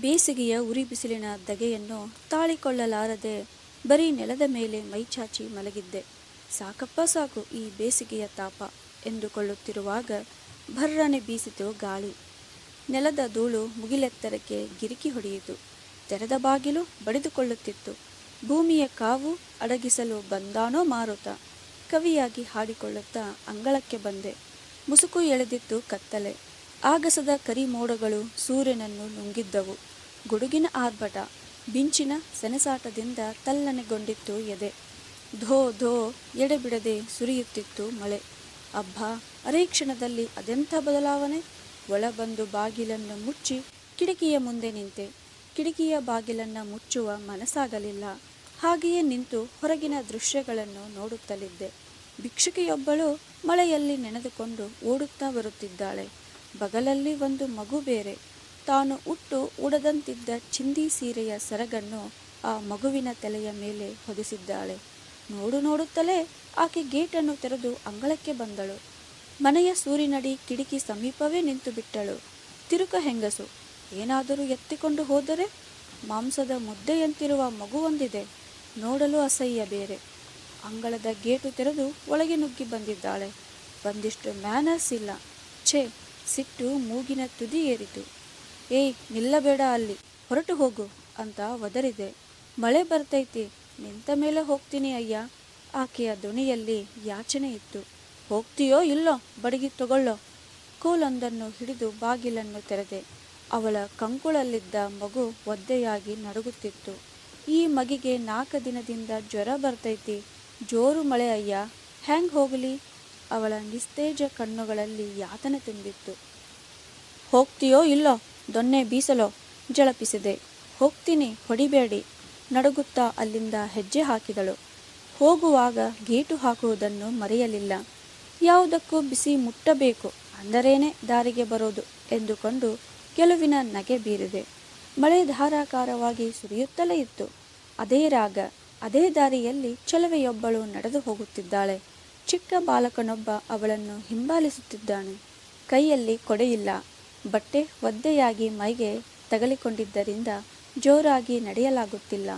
ಬೇಸಿಗೆಯ ಉರಿ ಬಿಸಿಲಿನ ದಗೆಯನ್ನು ತಾಳಿಕೊಳ್ಳಲಾರದೆ ಬರೀ ನೆಲದ ಮೇಲೆ ಮೈಚಾಚಿ ಮಲಗಿದ್ದೆ. ಸಾಕಪ್ಪ ಸಾಕು ಈ ಬೇಸಿಗೆಯ ತಾಪ ಎಂದುಕೊಳ್ಳುತ್ತಿರುವಾಗ ಭರ್ರನೆ ಬೀಸಿತು ಗಾಳಿ. ನೆಲದ ಧೂಳು ಮುಗಿಲೆತ್ತರಕ್ಕೆ ಗಿರಿಕಿ ಹೊಡೆಯಿತು. ತೆರೆದ ಬಾಗಿಲು ಬಡಿದುಕೊಳ್ಳುತ್ತಿತ್ತು. ಭೂಮಿಯ ಕಾವು ಅಡಗಿಸಲು ಬಂದಾನೋ ಮಾರುತ. ಕವಿಯಾಗಿ ಹಾಡಿಕೊಳ್ಳುತ್ತಾ ಅಂಗಳಕ್ಕೆ ಬಂದೆ. ಮುಸುಕು ಎಳೆದಿತ್ತು ಕತ್ತಲೆ. ಆಗಸದ ಕರಿಮೋಡಗಳು ಸೂರ್ಯನನ್ನು ನುಂಗಿದ್ದವು. ಗುಡುಗಿನ ಆರ್ಭಟ ಬಿಂಚಿನ ಸೆನೆಸಾಟದಿಂದ ತಲ್ಲನೆಗೊಂಡಿತ್ತು ಎದೆ. ಧೋ ಧೋ, ಎಡೆಬಿಡದೆ ಸುರಿಯುತ್ತಿತ್ತು ಮಳೆ. ಅಬ್ಬಾ, ಅರೇ ಕ್ಷಣದಲ್ಲಿ ಅದೆಂಥ ಬದಲಾವಣೆ? ಒಳಬಂದು ಬಾಗಿಲನ್ನು ಮುಚ್ಚಿ ಕಿಟಕಿಯ ಮುಂದೆ ನಿಂತೆ. ಕಿಟಕಿಯ ಬಾಗಿಲನ್ನು ಮುಚ್ಚುವ ಮನಸ್ಸಾಗಲಿಲ್ಲ. ಹಾಗೆಯೇ ನಿಂತು ಹೊರಗಿನ ದೃಶ್ಯಗಳನ್ನು ನೋಡುತ್ತಲಿದ್ದೆ. ಭಿಕ್ಷುಕಿಯೊಬ್ಬಳು ಮಳೆಯಲ್ಲಿ ನೆನೆದುಕೊಂಡು ಓಡುತ್ತಾ ಬರುತ್ತಿದ್ದಾಳೆ. ಬಗಲಲ್ಲಿ ಒಂದು ಮಗು ಬೇರೆ. ತಾನು ಉಟ್ಟು ಉಡದಂತಿದ್ದ ಚಿಂದಿ ಸೀರೆಯ ಸರಗನ್ನು ಆ ಮಗುವಿನ ತಲೆಯ ಮೇಲೆ ಹೊದಿಸಿದ್ದಾಳೆ. ನೋಡು ನೋಡುತ್ತಲೇ ಆಕೆ ಗೇಟನ್ನು ತೆರೆದು ಅಂಗಳಕ್ಕೆ ಬಂದಳು. ಮನೆಯ ಸೂರಿನಡಿ ಕಿಟಕಿ ಸಮೀಪವೇ ನಿಂತು ಬಿಟ್ಟಳು. ತಿರುಕ ಹೆಂಗಸು, ಏನಾದರೂ ಎತ್ತಿಕೊಂಡು ಹೋದರೆ? ಮಾಂಸದ ಮುದ್ದೆಯಂತಿರುವ ಮಗುವೊಂದಿದೆ ನೋಡಲು ಅಸಹ್ಯ ಬೇರೆ. ಅಂಗಳದ ಗೇಟು ತೆರೆದು ಒಳಗೆ ನುಗ್ಗಿ ಬಂದಿದ್ದಾಳೆ. ಒಂದಿಷ್ಟು ಮ್ಯಾನರ್ಸ್ ಇಲ್ಲ. ಛೇ ಸಿಟ್ಟು ಮೂಗಿನ ತುದಿ ಏರಿತು. ಏಯ್, ನಿಲ್ಲಬೇಡ ಅಲ್ಲಿ. ಹೊರಟು ಹೋಗು ಅಂತ ಒದರಿದೆ. ಮಳೆ ಬರ್ತೈತಿ. ನಿಂತ ಮೇಲೆ ಹೋಗ್ತೀನಿ ಅಯ್ಯ. ಆಕೆಯ ದೊಣಿಯಲ್ಲಿ ಯಾಚನೆ ಇತ್ತು. ಹೋಗ್ತೀಯೋ ಇಲ್ಲೋ, ಬಡಗಿ ತಗೊಳ್ಳೋ. ಕೂಲೊಂದನ್ನು ಹಿಡಿದು ಬಾಗಿಲನ್ನು ತೆರೆದೆ. ಅವಳ ಕಂಕುಳಲ್ಲಿದ್ದ ಮಗು ಒದ್ದೆಯಾಗಿ ನಡುಗುತ್ತಿತ್ತು. ಈ ಮಗಿಗೆ ನಾಲ್ಕು ದಿನದಿಂದ ಜ್ವರ ಬರ್ತೈತಿ. ಜೋರು ಮಳೆ ಅಯ್ಯ. ಹ್ಯಾಂಗ್ ಹೋಗಲಿ? ಅವಳ ನಿಸ್ತೇಜ ಕಣ್ಣುಗಳಲ್ಲಿ ಯಾತನೆ ತುಂಬಿತ್ತು. ಹೋಗ್ತೀಯೋ ಇಲ್ಲೋ, ದೊನ್ನೆ ಬೀಸಲೋ, ಜಳಪಿಸಿದೆ. ಹೋಗ್ತೀನಿ, ಹೊಡಿಬೇಡಿ, ನಡುಗುತ್ತಾ ಅಲ್ಲಿಂದ ಹೆಜ್ಜೆ ಹಾಕಿದಳು. ಹೋಗುವಾಗ ಗೇಟು ಹಾಕುವುದನ್ನು ಮರೆಯಲಿಲ್ಲ. ಯಾವುದಕ್ಕೂ ಬಿಸಿ ಮುಟ್ಟಬೇಕು, ಅಂದರೇನೆ ದಾರಿಗೆ ಬರೋದು ಎಂದುಕೊಂಡು ಕೆಲವಿನ ನಗೆ ಬೀರಿದೆ. ಮಳೆ ಧಾರಾಕಾರವಾಗಿ ಸುರಿಯುತ್ತಲೇ ಇತ್ತು. ಅದೇ ರಾಗ, ಅದೇ ದಾರಿಯಲ್ಲಿ ಚಲವೆಯೊಬ್ಬಳು ನಡೆದು ಹೋಗುತ್ತಿದ್ದಾಳೆ. ಚಿಕ್ಕ ಬಾಲಕನೊಬ್ಬ ಅವಳನ್ನು ಹಿಂಬಾಲಿಸುತ್ತಿದ್ದಾನೆ. ಕೈಯಲ್ಲಿ ಕೊಡೆಯಿಲ್ಲ. ಬಟ್ಟೆ ಒದ್ದೆಯಾಗಿ ಮೈಗೆ ತಗಲಿಕೊಂಡಿದ್ದರಿಂದ ಜೋರಾಗಿ ನಡೆಯಲಾಗುತ್ತಿಲ್ಲ.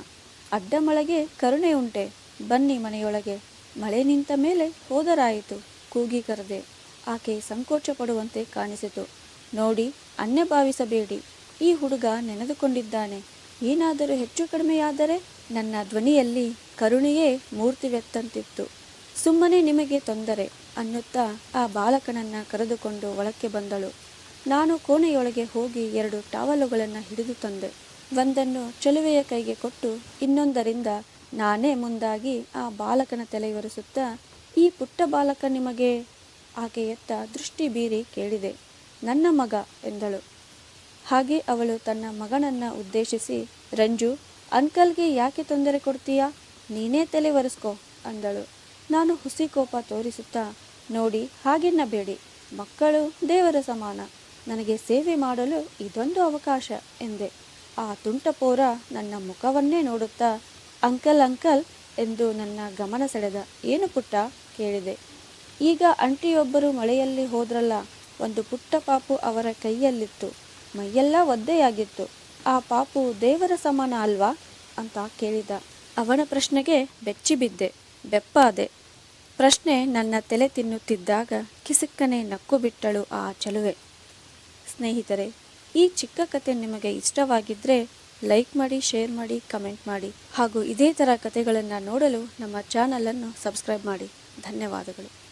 ಅಡ್ಡ ಮಳೆಗೆ ಕರುಣೆ ಉಂಟೆ. ಬನ್ನಿ ಮನೆಯೊಳಗೆ. ಮಳೆ ನಿಂತ ಮೇಲೆ ಹೋದರಾಯಿತು ಕೂಗಿ ಕರೆದೆ. ಆಕೆ ಸಂಕೋಚ ಪಡುವಂತೆ ಕಾಣಿಸಿತು. ನೋಡಿ, ಅನ್ಯ ಭಾವಿಸಬೇಡಿ. ಈ ಹುಡುಗ ನೆನೆದುಕೊಂಡಿದ್ದಾನೆ. ಏನಾದರೂ ಹೆಚ್ಚು ಕಡಿಮೆಯಾದರೆ ನನ್ನ ಧ್ವನಿಯಲ್ಲಿ ಕರುಣೆಯೇ ಮೂರ್ತಿವೆತ್ತಂತಿತ್ತು ಸುಮ್ಮನೆ ನಿಮಗೆ ತೊಂದರೆ ಅನ್ನುತ್ತಾ ಆ ಬಾಲಕನನ್ನ ಕರೆದುಕೊಂಡು ಒಳಕ್ಕೆ ಬಂದಳು. ನಾನು ಕೋಣೆಯೊಳಗೆ ಹೋಗಿ ಎರಡು ಟಾವಲುಗಳನ್ನು ಹಿಡಿದು ತಂದೆ. ಒಂದನ್ನು ಚೆಲುವೆಯ ಕೈಗೆ ಕೊಟ್ಟು ಇನ್ನೊಂದರಿಂದ ನಾನೇ ಮುಂದಾಗಿ ಆ ಬಾಲಕನ ತಲೆ ಒರೆಸುತ್ತಾ, ಈ ಪುಟ್ಟ ಬಾಲಕ ನಿಮಗೆ? ಆಕೆಯತ್ತ ದೃಷ್ಟಿ ಬೀರಿ ಕೇಳಿದೆ. ನನ್ನ ಮಗ ಎಂದಳು. ಹಾಗೆ ಅವಳು ತನ್ನ ಮಗನನ್ನ ಉದ್ದೇಶಿಸಿ, ರಂಜು, ಅಂಕಲ್ಗೆ ಯಾಕೆ ತೊಂದರೆ ಕೊಡ್ತೀಯಾ? ನೀನೇ ತಲೆ ಒರೆಸ್ಕೋ ಅಂದಳು. ನಾನು ಹುಸಿ ಕೋಪ ತೋರಿಸುತ್ತಾ ನೋಡಿ ಹಾಗೆನ್ನಬೇಡಿ ಮಕ್ಕಳು ದೇವರ ಸಮಾನ. ನನಗೆ ಸೇವೆ ಮಾಡಲು ಇದೊಂದು ಅವಕಾಶ ಎಂದೆ. ಆ ತುಂಟಪೋರ ನನ್ನ ಮುಖವನ್ನೇ ನೋಡುತ್ತಾ ಅಂಕಲ್ ಅಂಕಲ್ ಎಂದು ನನ್ನ ಗಮನ ಸೆಳೆದ. ಏನು ಪುಟ್ಟ? ಕೇಳಿದೆ. ಈಗ ಅಂಟಿಯೊಬ್ಬರು ಮಳೆಯಲ್ಲಿ ಹೋದ್ರಲ್ಲ, ಒಂದು ಪುಟ್ಟ ಪಾಪು ಅವರ ಕೈಯಲ್ಲಿತ್ತು. ಮೈಯೆಲ್ಲ ಒದ್ದೆಯಾಗಿತ್ತು. ಆ ಪಾಪು ದೇವರ ಸಮಾನ ಅಲ್ವಾ? ಅಂತ ಕೇಳಿದ. ಅವನ ಪ್ರಶ್ನೆಗೆ ಬೆಚ್ಚಿಬಿದ್ದೆ. ಬೆಪ್ಪಾದೆ ಪ್ರಶ್ನೆ ನನ್ನ ತಲೆ ತಿನ್ನುತ್ತಿದ್ದಾಗ ಕಿಸುಕ್ಕನೆ ನಕ್ಕು ಬಿಟ್ಟಳು ಆ ಚಲುವೆ. ಸ್ನೇಹಿತರೆ, ಈ ಚಿಕ್ಕ ಕತೆ ನಿಮಗೆ ಇಷ್ಟವಾಗಿದ್ದರೆ ಲೈಕ್ ಮಾಡಿ, ಶೇರ್ ಮಾಡಿ, ಕಮೆಂಟ್ ಮಾಡಿ. ಹಾಗೂ ಇದೇ ಥರ ಕತೆಗಳನ್ನು ನೋಡಲು ನಮ್ಮ ಚಾನಲನ್ನು ಸಬ್ಸ್ಕ್ರೈಬ್ ಮಾಡಿ. ಧನ್ಯವಾದಗಳು.